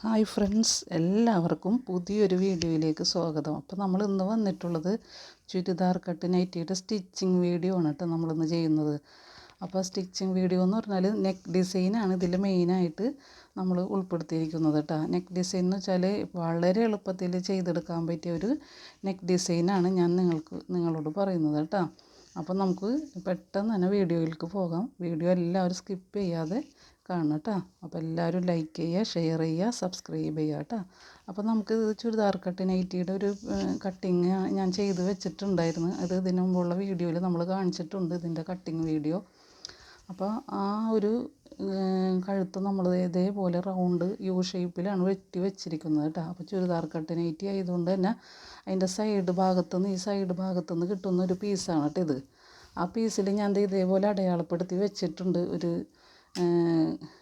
Hi friends എല്ലാവർക്കും പുതിയൊരു വീഡിയോയിലേക്ക് സ്വാഗതം. അപ്പോൾ നമ്മൾ ഇന്ന് വന്നിട്ടുള്ളത് ചുരിദാർ കട്ട് നൈറ്റിയുടെ സ്റ്റിച്ചിങ് വീഡിയോ ആണ് കേട്ടോ നമ്മളിന്ന് ചെയ്യുന്നത്. അപ്പോൾ സ്റ്റിച്ചിങ് വീഡിയോ എന്ന് പറഞ്ഞാൽ നെക്ക് ഡിസൈനാണ് ഇതിൽ മെയിനായിട്ട് നമ്മൾ ഉൾപ്പെടുത്തിയിരിക്കുന്നത് കേട്ടോ. നെക്ക് ഡിസൈൻ എന്ന് വെച്ചാൽ വളരെ എളുപ്പത്തിൽ ചെയ്തെടുക്കാൻ പറ്റിയ ഒരു നെക്ക് ഡിസൈനാണ് ഞാൻ നിങ്ങൾക്ക് നിങ്ങളോട് പറയുന്നത് കേട്ടോ. അപ്പോൾ നമുക്ക് പെട്ടെന്ന് തന്നെ വീഡിയോയിലേക്ക് പോകാം. വീഡിയോ എല്ലാവരും സ്കിപ്പ് ചെയ്യാതെ കാണണം കേട്ടോ അപ്പോൾ എല്ലാവരും ലൈക്ക് ചെയ്യുക ഷെയർ ചെയ്യുക സബ്സ്ക്രൈബ് ചെയ്യുക കേട്ടോ അപ്പോൾ നമുക്ക് ചുരിദാർ കട്ട് നൈറ്റിയുടെ ഒരു കട്ടിങ് ഞാൻ ചെയ്ത് വെച്ചിട്ടുണ്ടായിരുന്നു. അത് ഇതിനു മുമ്പുള്ള വീഡിയോയിൽ നമ്മൾ കാണിച്ചിട്ടുണ്ട് ഇതിന്റെ കട്ടിങ് വീഡിയോ അപ്പോൾ ആ ഒരു കഴുത്ത് നമ്മൾ ഇതേപോലെ റൗണ്ട് യു ഷേപ്പിലാണ് വെട്ടി വെച്ചിരിക്കുന്നത് കേട്ടോ അപ്പോൾ ചുരിദാർ കട്ട് നൈറ്റി ആയതുകൊണ്ട് തന്നെ അതിന്റെ സൈഡ് ഭാഗത്തുനിന്ന് ഈ സൈഡ് ഭാഗത്തുനിന്ന് കിട്ടുന്ന ഒരു പീസാണ് കേട്ടോ ഇത്. ആ പീസിൽ ഞാൻ ഇതേപോലെ അടയാളപ്പെടുത്തി വെച്ചിട്ടുണ്ട്. ഒരു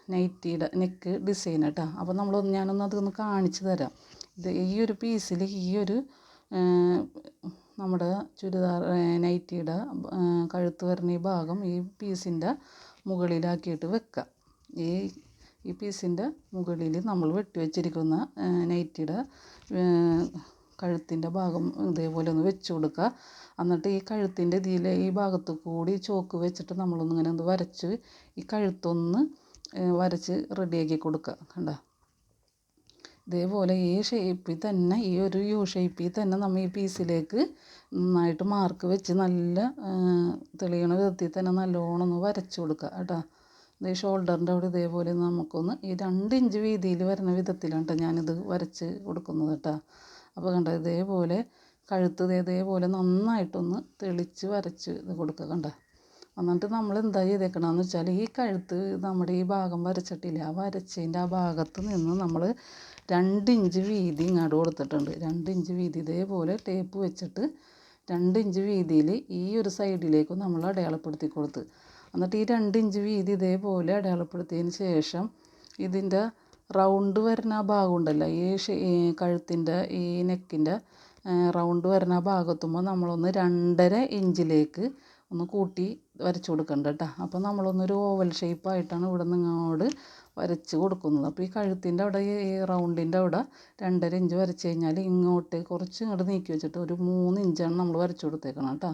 നൈറ്റിയുടെ നെക്ക് ഡിസൈൻ കേട്ടോ അപ്പോൾ നമ്മൾ ഞാനൊന്ന് അതൊന്ന് കാണിച്ചു തരാം. ഇത് ഈ ഒരു പീസിൽ ഈ ഒരു നമ്മുടെ ചുരിദാർ നൈറ്റിയുടെ കഴുത്ത് വരുന്ന ഈ ഭാഗം ഈ പീസിന്റെ മുകളിലാക്കിയിട്ട് വെക്കുക ഈ ഈ പീസിന്റെ മുകളിൽ നമ്മൾ വെട്ടി വെച്ചിരിക്കുന്ന നൈറ്റിയുടെ കഴുത്തിന്റെ ഭാഗം ഇതേപോലെ ഒന്ന് വെച്ച് കൊടുക്കുക. എന്നിട്ട് ഈ കഴുത്തിന്റെ ഇതിലെ ഈ ഭാഗത്ത് കൂടി ചോക്ക് വെച്ചിട്ട് നമ്മളൊന്ന് ഇങ്ങനെ ഒന്ന് വരച്ച് ഈ കഴുത്തൊന്ന് വരച്ച് റെഡിയാക്കി കൊടുക്കുക. കണ്ട? ഇതേപോലെ ഈ ഷേപ്പിൽ തന്നെ ഈ ഒരു യു ഷേപ്പിൽ തന്നെ നമ്മൾ ഈ പീസിലേക്ക് നന്നായിട്ട് മാർക്ക് വെച്ച് നല്ല തെളിയണ വിധത്തിൽ തന്നെ നല്ലോണം ഒന്ന് വരച്ച് കൊടുക്കുക കേട്ടോ. ഈ ഷോൾഡറിന്റെ അവിടെ ഇതേപോലെ നമുക്കൊന്ന് ഈ രണ്ട് ഇഞ്ച് വീതിയിൽ വരുന്ന വിധത്തിലാണ് കേട്ടോ ഞാനിത് വരച്ച് കൊടുക്കുന്നത് കേട്ടോ. അപ്പോൾ കണ്ടോ ഇതേപോലെ കഴുത്ത് ഇതേപോലെ നന്നായിട്ടൊന്ന് തെളിച്ച് വരച്ച് ഇത് കൊടുക്കുക കണ്ടോ. എന്നിട്ട് നമ്മൾ എന്താ ചെയ്തേക്കണമെന്ന് വെച്ചാൽ ഈ കഴുത്ത് നമ്മുടെ ഈ ഭാഗം വരച്ചിട്ടില്ല ആ വരച്ചതിന്റെ ആ ഭാഗത്ത് നിന്ന് നമ്മൾ രണ്ട് ഇഞ്ച് വീതി ഇങ്ങോട്ട് കൊടുത്തിട്ടുണ്ട്. രണ്ട് ഇഞ്ച് വീതി ഇതേപോലെ ടേപ്പ് വെച്ചിട്ട് രണ്ട് ഇഞ്ച് വീതിയിൽ ഈ ഒരു സൈഡിലേക്ക് നമ്മൾ അടയാളപ്പെടുത്തി കൊടുത്ത്. എന്നിട്ട് ഈ രണ്ട് ഇഞ്ച് വീതി ഇതേപോലെ അടയാളപ്പെടുത്തിയതിന് ശേഷം ഇതിന്റെ റൗണ്ട് വരുന്ന ആ ഭാഗം ഉണ്ടല്ലോ ഈ കഴുത്തിന്റെ ഈ നെക്കിന്റെ റൗണ്ട് വരുന്ന ആ ഭാഗത്തുമ്പോൾ നമ്മളൊന്ന് രണ്ടര ഇഞ്ചിലേക്ക് ഒന്ന് കൂട്ടി വരച്ച് കൊടുക്കണ്ട കേട്ടോ അപ്പോൾ നമ്മളൊന്നൊരു ഓവൽ ഷേപ്പായിട്ടാണ് ഇവിടെ നിന്ന് ഇങ്ങോട്ട് വരച്ച് കൊടുക്കുന്നത്. അപ്പോൾ ഈ കഴുത്തിന്റെ അവിടെ ഈ റൗണ്ടിന്റെ അവിടെ രണ്ടര ഇഞ്ച് വരച്ച് കഴിഞ്ഞാൽ ഇങ്ങോട്ട് കുറച്ച് ഇങ്ങോട്ട് നീക്കി വെച്ചിട്ട് ഒരു മൂന്ന് ഇഞ്ചാണ് നമ്മൾ വരച്ച് കൊടുത്തേക്കണം കേട്ടോ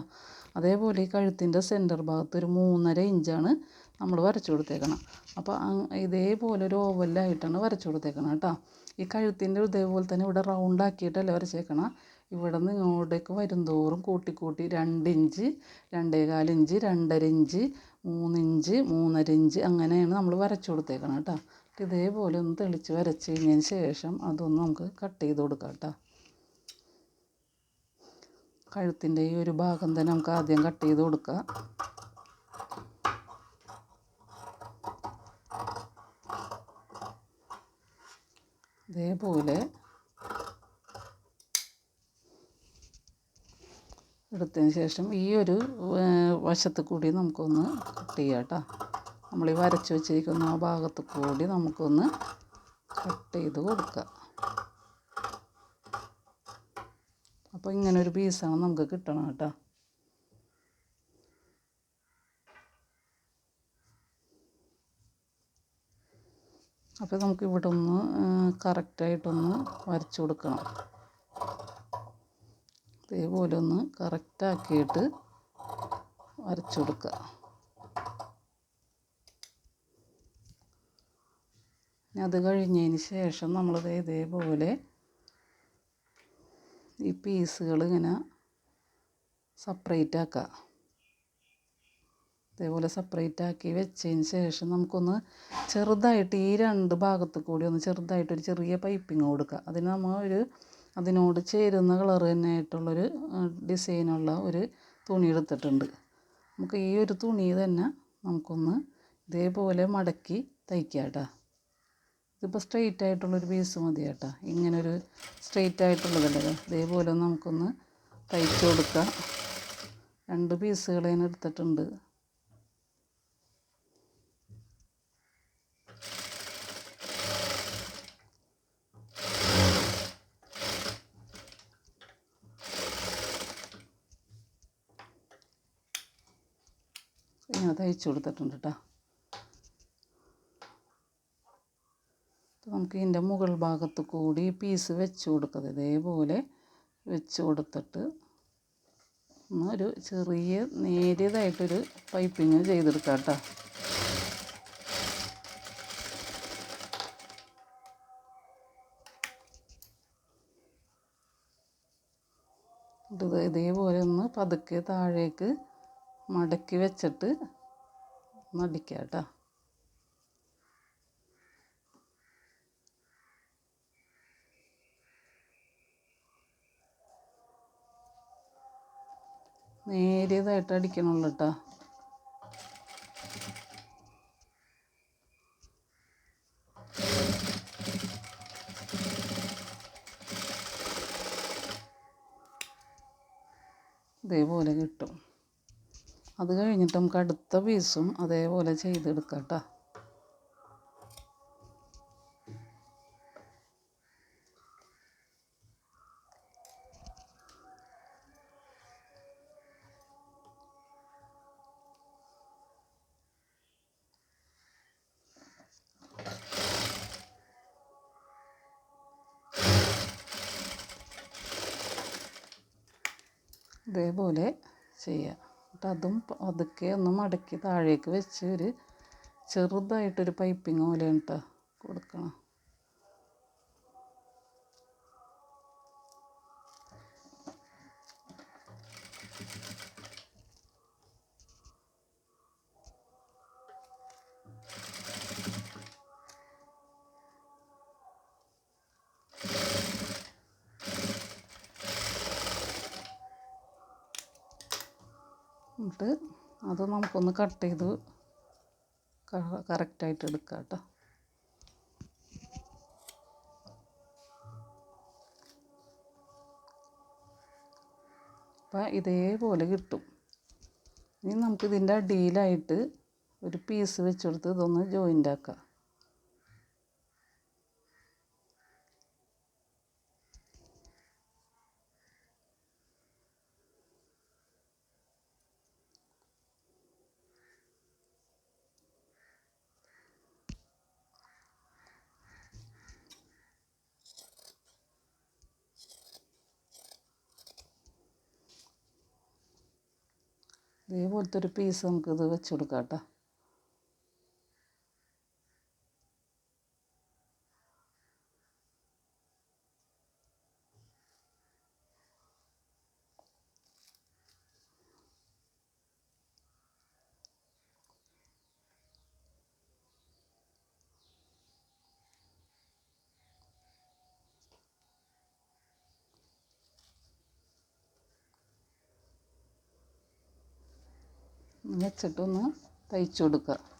അതേപോലെ ഈ കഴുത്തിന്റെ സെന്റർ ഭാഗത്ത് ഒരു മൂന്നര ഇഞ്ചാണ് നമ്മൾ വരച്ചു കൊടുത്തേക്കണം. അപ്പോൾ ഇതേപോലെ ഒരു ഓവലായിട്ടാണ് വരച്ചു കൊടുത്തേക്കണം കേട്ടോ. ഈ കഴുത്തിന്റെ ഇതേപോലെ തന്നെ ഇവിടെ റൗണ്ട് ആക്കിയിട്ടല്ലേ വരച്ചേക്കണം. ഇവിടെ നിന്ന് ഇങ്ങോട്ടേക്ക് വരുംതോറും കൂട്ടി കൂട്ടി രണ്ട് ഇഞ്ച് രണ്ടേകാൽ ഇഞ്ച് രണ്ടര ഇഞ്ച് മൂന്നിഞ്ച് മൂന്നര ഇഞ്ച് അങ്ങനെയാണ് നമ്മൾ വരച്ചു കൊടുത്തേക്കണം കേട്ടോ. ഇതേപോലെ ഒന്ന് തെളിച്ച് വരച്ച് കഴിഞ്ഞതിന് ശേഷം അതൊന്ന് നമുക്ക് കട്ട് ചെയ്ത് കൊടുക്കാം കേട്ടോ. കഴുത്തിന്റെ ഈ ഒരു ഭാഗം തന്നെ നമുക്ക് ആദ്യം കട്ട് ചെയ്ത് കൊടുക്കുക ഇതേപോലെ എടുത്തതിന് ശേഷം ഈ ഒരു വശത്ത് കൂടി നമുക്കൊന്ന് കട്ട് ചെയ്യാം കേട്ടോ. നമ്മൾ ഈ വരച്ച് വെച്ചിരിക്കുന്ന ആ ഭാഗത്ത് കൂടി നമുക്കൊന്ന് കട്ട് ചെയ്ത് കൊടുക്കുക അപ്പോൾ ഇങ്ങനെ ഒരു പീസാണ് നമുക്ക് കിട്ടണം കേട്ടോ. അപ്പോൾ നമുക്ക് ഇവിടെ ഒന്ന് കറക്റ്റായിട്ടൊന്ന് വരച്ച് കൊടുക്കണം. ഇതേപോലെ ഒന്ന് കറക്റ്റാക്കിയിട്ട് വരച്ചു കൊടുക്കുക. അത് കഴിഞ്ഞതിന് ശേഷം നമ്മളിത് ഇതേപോലെ ഈ പീസുകൾ ഇങ്ങനെ സെപ്പറേറ്റ് ആക്കുക. ഇതേപോലെ സെപ്പറേറ്റ് ആക്കി വെച്ചതിന് ശേഷം നമുക്കൊന്ന് ചെറുതായിട്ട് ഈ രണ്ട് ഭാഗത്ത് കൂടി ഒന്ന് ചെറുതായിട്ട് ഒരു ചെറിയ പൈപ്പിങ് കൊടുക്കുക. അതിന് നമ്മൾ ഒരു അതിനോട് ചേരുന്ന കളർ തന്നെ ആയിട്ടുള്ളൊരു ഡിസൈനുള്ള ഒരു തുണി എടുത്തിട്ടുണ്ട്. നമുക്ക് ഈ ഒരു തുണി തന്നെ നമുക്കൊന്ന് ഇതേപോലെ മടക്കി തയ്ക്കുക കേട്ടോ ഇതിപ്പോൾ സ്ട്രെയിറ്റ് ആയിട്ടുള്ളൊരു പീസ് മതി കേട്ടോ ഇങ്ങനൊരു സ്ട്രെയിറ്റ് ആയിട്ടുള്ളതല്ലേ ഇതേപോലെ നമുക്കൊന്ന് തയ്ച്ചു കൊടുക്കാം. രണ്ട് പീസുകൾ ഞാൻ എടുത്തിട്ടുണ്ട്. ഇങ്ങനെ അയച്ചു കൊടുത്തിട്ടുണ്ട് കേട്ടോ നമുക്ക് ഇതിന്റെ മുകൾ ഭാഗത്ത് കൂടി പീസ് വെച്ച് കൊടുക്കുന്നത് ഇതേപോലെ വെച്ച് കൊടുത്തിട്ട് ഒരു ചെറിയ നേരിയതായിട്ടൊരു പൈപ്പിങ് ചെയ്തെടുക്കാം കേട്ടോ ഇത് ഇതേപോലെ ഒന്ന് പതുക്കെ താഴേക്ക് മടക്കി വെച്ചിട്ട് നടിക്കുക കേട്ടോ. നേരിയതായിട്ട് അടിക്കണുള്ളൂ കേട്ടോ. ഇതേപോലെ കിട്ടും. അത് കഴിഞ്ഞിട്ട് നമുക്ക് അടുത്ത പീസും അതേപോലെ ചെയ്തെടുക്കാം കേട്ടോ ഇതേപോലെ ചെയ്യുക എന്നിട്ട് അതും പതുക്കെ ഒന്ന് മടക്കി താഴേക്ക് വെച്ച് ഒരു ചെറുതായിട്ടൊരു പൈപ്പിങ് പോലെ കേട്ടോ കൊടുക്കണം. എന്നിട്ട് അത് നമുക്കൊന്ന് കട്ട് ചെയ്ത് കറക്റ്റായിട്ട് എടുക്കാം കേട്ടോ. അപ്പം ഇതേപോലെ കിട്ടും. ഇനി നമുക്കിതിന്റെ അടിയിലായിട്ട് ഒരു പീസ് വെച്ചെടുത്ത് ഇതൊന്ന് ജോയിന്റ് ആക്കാം. ഇതേപോലത്തെ ഒരു പീസ് നമുക്കിത് വെച്ച് കൊടുക്കാം കേട്ടോ. വെച്ചിട്ടൊന്ന് തയ്ച്ചു കൊടുക്കുക.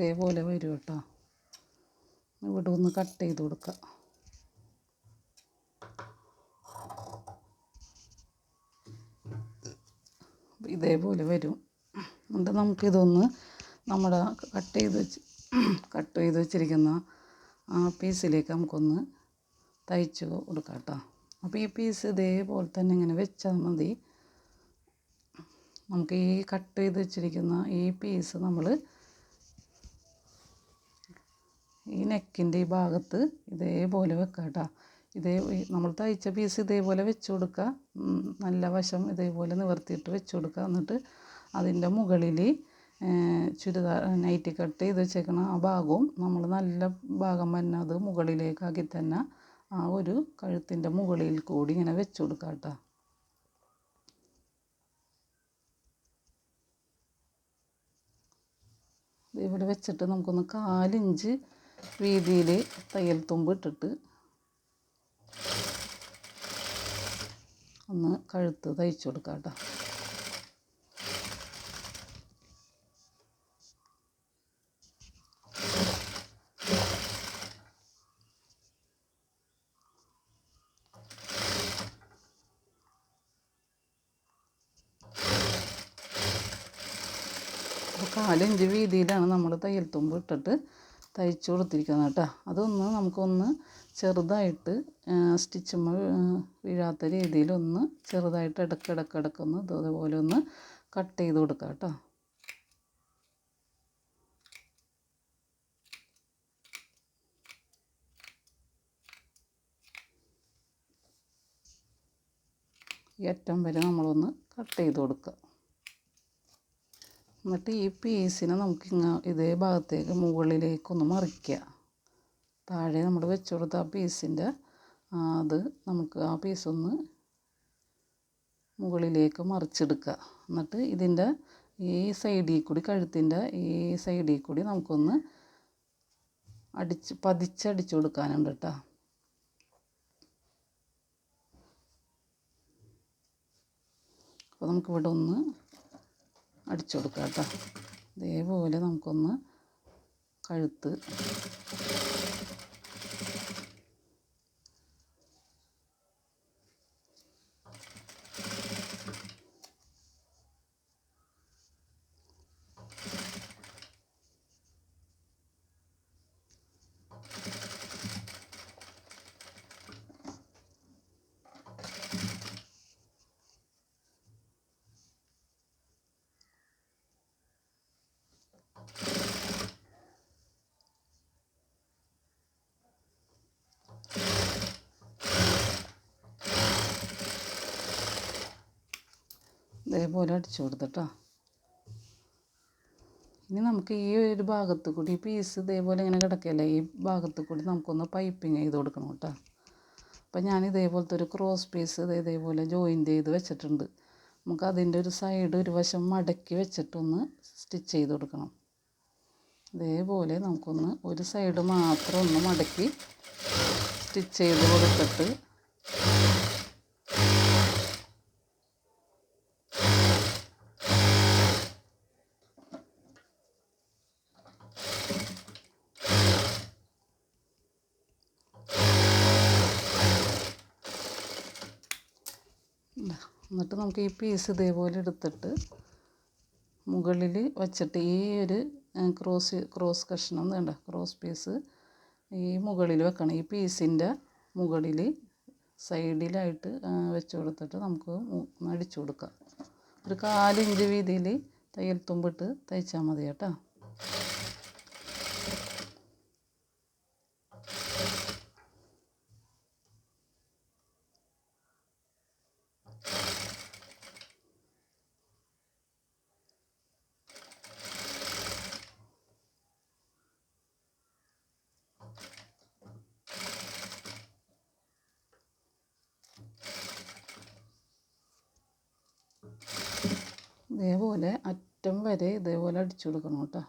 ഇതേപോലെ വരും കേട്ടോ. ഇവിടെ ഒന്ന് കട്ട് ചെയ്ത് കൊടുക്കുക ഇതേപോലെ വരും. എന്നിട്ട് നമുക്കിതൊന്ന് നമ്മുടെ കട്ട് ചെയ്ത് വെച്ച് കട്ട് ചെയ്ത് വെച്ചിരിക്കുന്ന ആ പീസിലേക്ക് നമുക്കൊന്ന് തയ്ച്ച് കൊടുക്കാം കേട്ടോ. അപ്പോൾ ഈ പീസ് ഇതേപോലെ തന്നെ ഇങ്ങനെ വെച്ചാൽ മതി. നമുക്ക് ഈ കട്ട് ചെയ്ത് വെച്ചിരിക്കുന്ന ഈ പീസ് നമ്മൾ ഈ നെക്കിന്റെ ഈ ഭാഗത്ത് ഇതേപോലെ വെക്കുക കേട്ടോ. ഇതേ നമ്മൾ തയ്ച്ച പീസ് ഇതേപോലെ വെച്ച് കൊടുക്കുക. നല്ല വശം ഇതേപോലെ നിവർത്തിയിട്ട് വെച്ച് കൊടുക്കുക. എന്നിട്ട് അതിന്റെ മുകളിൽ ചുരിദാർ നൈറ്റി കട്ട് ചെയ്ത് വെച്ചേക്കണ ആ ഭാഗവും നമ്മൾ നല്ല ഭാഗം തന്നെ അത് മുകളിലേക്കാക്കി തന്നെ ആ ഒരു കഴുത്തിന്റെ മുകളിൽ കൂടി ഇങ്ങനെ വെച്ച് കൊടുക്കുക കേട്ടോ. ഇതേപോലെ വെച്ചിട്ട് നമുക്കൊന്ന് കാലിഞ്ച് വീതിയിൽ തയ്യൽ തുമ്പ് ഇട്ടിട്ട് ഒന്ന് കഴുത്ത് തയ്ച്ചു കൊടുക്കാം കേട്ടോ. കാലഞ്ച് വീതിയിലാണ് നമ്മൾ തയ്യൽ തുമ്പ് ഇട്ടിട്ട് തയ്ച്ചു കൊടുത്തിരിക്കുന്നത് കേട്ടോ. അതൊന്ന് നമുക്കൊന്ന് ചെറുതായിട്ട് സ്റ്റിച്ചുമ്മ വീഴാത്ത രീതിയിലൊന്ന് ചെറുതായിട്ട് ഇടക്കിടക്കിടക്കൊന്ന് ഇതുപോലെ ഒന്ന് കട്ട് ചെയ്ത് കൊടുക്കുക കേട്ടോ. ഈ അറ്റം വരെ നമ്മളൊന്ന് കട്ട് ചെയ്ത് കൊടുക്കുക എന്നിട്ട് ഈ പീസിനെ നമുക്ക് ഇങ്ങ ഇതേ ഭാഗത്തേക്ക് മുകളിലേക്കൊന്ന് മറിക്കുക താഴെ നമ്മൾ വെച്ച് കൊടുത്ത ആ പീസിന്റെ അത് നമുക്ക് ആ പീസൊന്ന് മുകളിലേക്ക് മറിച്ചെടുക്കുക എന്നിട്ട് ഇതിന്റെ ഈ സൈഡിൽ കൂടി കഴുത്തിന്റെ ഈ സൈഡിൽ കൂടി നമുക്കൊന്ന് അടിച്ച് പതിച്ചടിച്ചു കൊടുക്കാനുണ്ട് കേട്ടോ അപ്പോൾ നമുക്കിവിടെ ഒന്ന് അടിച്ചു കൊടുക്കാം കേട്ടോ ഇതേപോലെ നമുക്കൊന്ന് കഴുത്ത് ഇതേപോലെ അടിച്ചു കൊടുത്തിട്ടോ. ഇനി നമുക്ക് ഈ ഒരു ഭാഗത്ത് കൂടി പീസ് ഇതേപോലെ ഇങ്ങനെ കിടക്കല്ലേ ഈ ഭാഗത്ത് കൂടി നമുക്കൊന്ന് പൈപ്പിങ് ചെയ്ത് കൊടുക്കണം കേട്ടോ. അപ്പം ഞാൻ ഇതേപോലത്തെ ഒരു ക്രോസ് പീസ് ഇതേപോലെ ജോയിന്റ് ചെയ്ത് വെച്ചിട്ടുണ്ട്. നമുക്ക് അതിന്റെ ഒരു സൈഡ് ഒരു വശം മടക്കി വെച്ചിട്ടൊന്ന് സ്റ്റിച്ച് ചെയ്ത് കൊടുക്കണം. ഇതേപോലെ നമുക്കൊന്ന് ഒരു സൈഡ് മാത്രം ഒന്ന് മടക്കി സ്റ്റിച്ച് ചെയ്ത് കൊടുത്തിട്ട് എന്നിട്ട് നമുക്ക് ഈ പീസ് ഇതേപോലെ എടുത്തിട്ട് മുകളിൽ വച്ചിട്ട് ഈ ഒരു ക്രോസ് ക്രോസ് കഷ്ണം വേണ്ട ക്രോസ് പീസ് ഈ മുകളിൽ വെക്കണം. ഈ പീസിന്റെ മുകളിൽ സൈഡിലായിട്ട് വെച്ച് കൊടുത്തിട്ട് നമുക്ക് അടിച്ചു കൊടുക്കാം. ഒരു കാലിഞ്ച് വീതിയിൽ തയ്യൽ തുമ്പിട്ട് തയ്ച്ചാൽ മതി കേട്ടോ ഇതേപോലെ അറ്റം വരെ ഇതേപോലെ അടിച്ചു കൊടുക്കണം കേട്ടോ.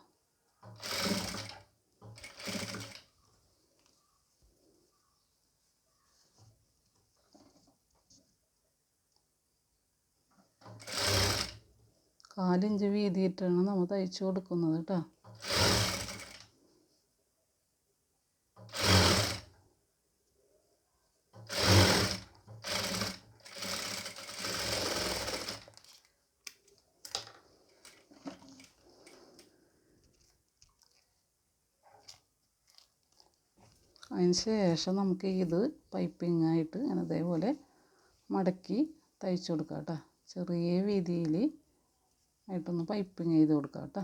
കാലിഞ്ച് വീതിയിട്ടാണ് നമ്മൾ തയ്ച്ചു കൊടുക്കുന്നത് കേട്ടോ. അതിന് ശേഷം നമുക്ക് ഇത് ആയിട്ട് ഇങ്ങനെ ഇതേപോലെ മടക്കി തയ്ച്ചു കൊടുക്കാം കേട്ടോ. ചെറിയ വീതിയിൽ ആയിട്ടൊന്ന് പൈപ്പിംഗ് ചെയ്ത് കൊടുക്കാം കേട്ടോ.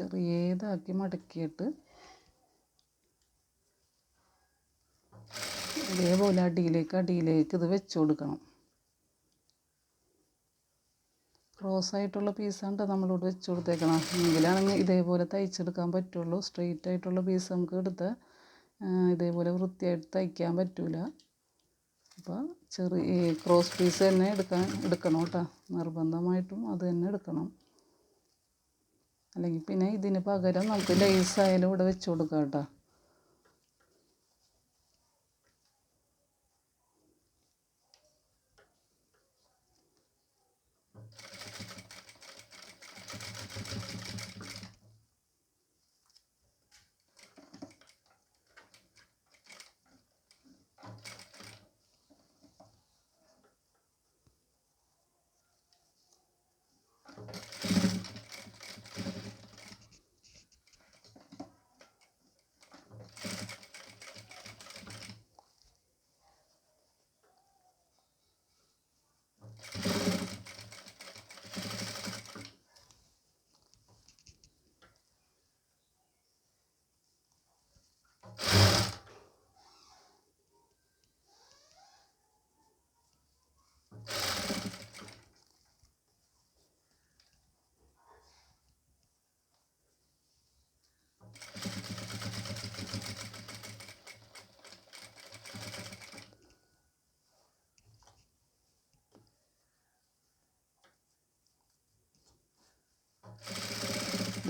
ചെറിയതാക്കി മടക്കിയിട്ട് ഇതേപോലെ അടിയിലേക്ക് അടിയിലേക്ക് ഇത് വെച്ച് കൊടുക്കണം. ക്രോസ് ആയിട്ടുള്ള പീസാണ് നമ്മളിവിടെ വെച്ച് കൊടുത്തേക്കണം. എങ്കിലാണെങ്കിൽ ഇതേപോലെ തയ്ച്ചെടുക്കാൻ പറ്റുള്ളൂ. സ്ട്രെയിറ്റ് ആയിട്ടുള്ള പീസ് നമുക്ക് എടുത്ത് ഇതേപോലെ വൃത്തിയായിട്ട് തയ്ക്കാൻ പറ്റില്ല അപ്പോൾ ചെറിയ ക്രോസ് പീസ് തന്നെ എടുക്കാൻ എടുക്കണം കേട്ടോ നിർബന്ധമായിട്ടും അത് തന്നെ എടുക്കണം. അല്ലെങ്കിൽ പിന്നെ ഇതിന് പകരം നമുക്ക് ലെയ്സ് ആയാലും ഇവിടെ വെച്ച് കൊടുക്കാം കേട്ടോ.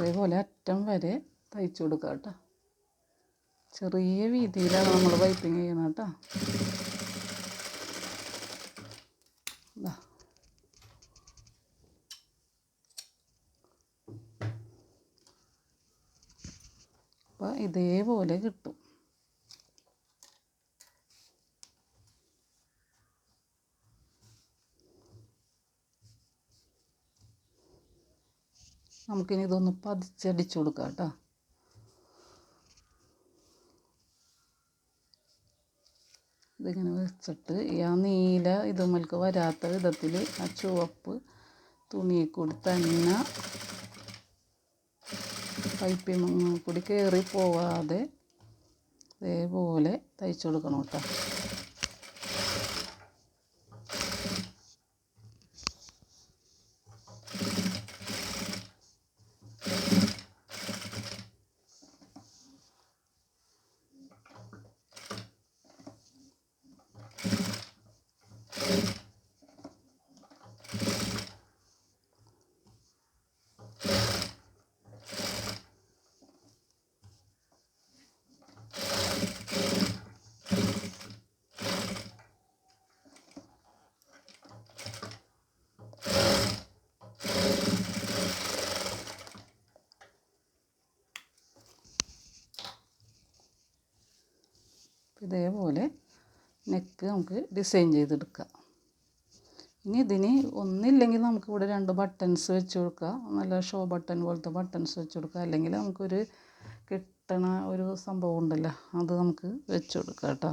ഇതേപോലെ അറ്റം വരെ തയ്ച്ചു കൊടുക്കുക കേട്ടോ. ചെറിയ രീതിയിലാണ് നമ്മൾ പൈപ്പിങ് ചെയ്യുന്നത് കേട്ടോ. അപ്പം ഇതേപോലെ കിട്ടും. നമുക്കിനി ഇതൊന്ന് പതിച്ചടിച്ചു കൊടുക്കാം കേട്ടോ. ഇതിങ്ങനെ വെച്ചിട്ട് ആ നീല ഇതുമ്മൽക്ക് വരാത്ത വിധത്തിൽ ആ ചുവപ്പ് തുണി കൂടി തന്നെ പൈപ്പിൽ കൂടി കയറി പോവാതെ ഇതേപോലെ തയ്ച്ചു കൊടുക്കണം കേട്ടോ. ഇതേപോലെ നെക്ക് നമുക്ക് ഡിസൈൻ ചെയ്തെടുക്കാം. ഇനി ഇതിന് ഒന്നില്ലെങ്കിൽ നമുക്ക് ഇവിടെ രണ്ട് ബട്ടൺസ് വെച്ച് കൊടുക്കുക. നല്ല ഷോ ബട്ടൺ പോലത്തെ ബട്ടൺസ് വെച്ച് കൊടുക്കുക. അല്ലെങ്കിൽ നമുക്കൊരു കിട്ടണ ഒരു സംഭവം ഉണ്ടല്ലോ അത് നമുക്ക് വെച്ച് കൊടുക്കാം കേട്ടോ.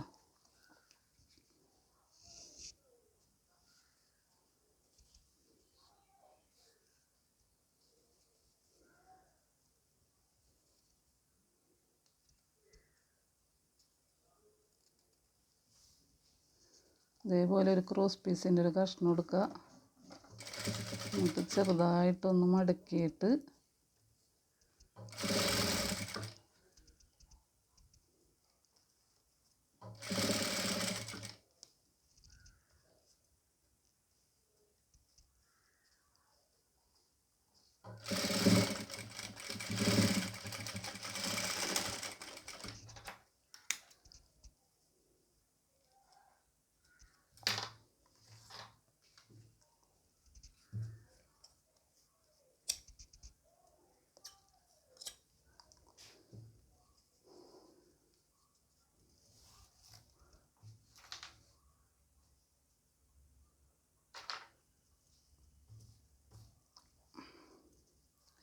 ഇതേപോലെ ഒരു ക്രോസ് പീസിന്റെ ഒരു കഷ്ണം എടുക്കുക. എന്നിട്ട് ചെറുതായിട്ടൊന്ന് മടക്കിയിട്ട്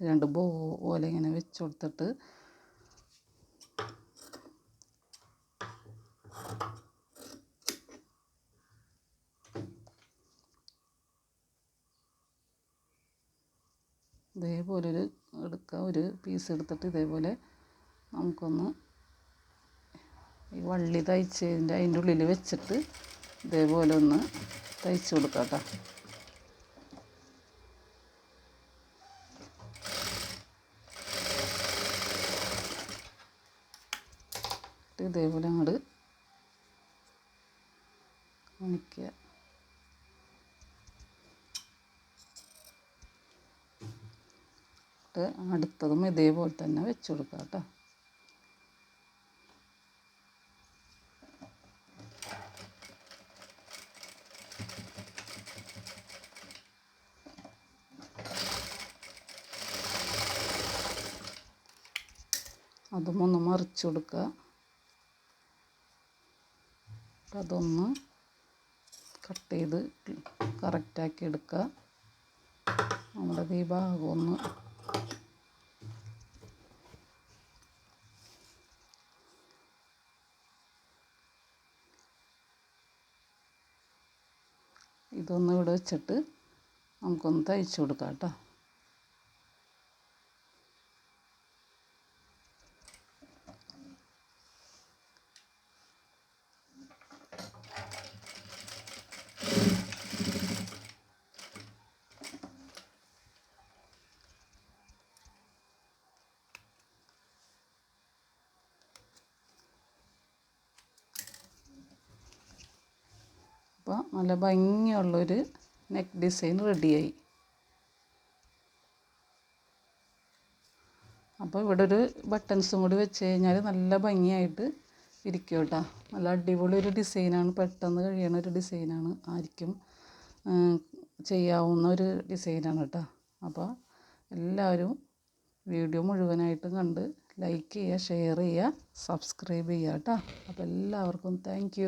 രണ്ട് ബോ പോലെ ഇങ്ങനെ വെച്ച് കൊടുത്തിട്ട് ഇതേപോലെ ഒരു എടുക്കുക ഒരു പീസ് എടുത്തിട്ട് ഇതേപോലെ നമുക്കൊന്ന് ഈ വള്ളി തയ്ച്ചതിന്റെ അതിന്റെ ഉള്ളിൽ വെച്ചിട്ട് ഇതേപോലെ ഒന്ന് തയ്ച്ച് കൊടുക്കാം കേട്ടോ. ഇതേപോലെ അങ്ങോട്ട് കാണിക്കുക അടുത്തതും ഇതേപോലെ തന്നെ വെച്ച് കൊടുക്കുക കേട്ടോ. അതും ഒന്ന് മറിച്ച് കൊടുക്കുക. അതൊന്ന് കട്ട് ചെയ്ത് കറക്റ്റാക്കി എടുക്കുക. നമ്മുടെ ഈ ഭാഗം ഒന്ന് ഇതൊന്ന് ഇവിടെ വെച്ചിട്ട് നമുക്കൊന്ന് തയ്ച്ചു കൊടുക്കാം കേട്ടോ. അപ്പോൾ നല്ല ഭംഗിയുള്ളൊരു നെക്ക് ഡിസൈൻ റെഡിയായി. അപ്പോൾ ഇവിടെ ഒരു ബട്ടൺസും കൂടി വെച്ച് കഴിഞ്ഞാൽ നല്ല ഭംഗിയായിട്ട് ഇരിക്കും കേട്ടോ നല്ല അടിപൊളി ഒരു ഡിസൈനാണ്. പെട്ടെന്ന് കഴിയണ ഒരു ഡിസൈനാണ്. ആർക്കും ചെയ്യാവുന്ന ഒരു ഡിസൈനാണ് കേട്ടോ. അപ്പോൾ എല്ലാവരും വീഡിയോ മുഴുവനായിട്ടും കണ്ട് ലൈക്ക് ചെയ്യുക ഷെയർ ചെയ്യുക സബ്സ്ക്രൈബ് ചെയ്യുക കേട്ടോ. അപ്പോൾ എല്ലാവർക്കും താങ്ക്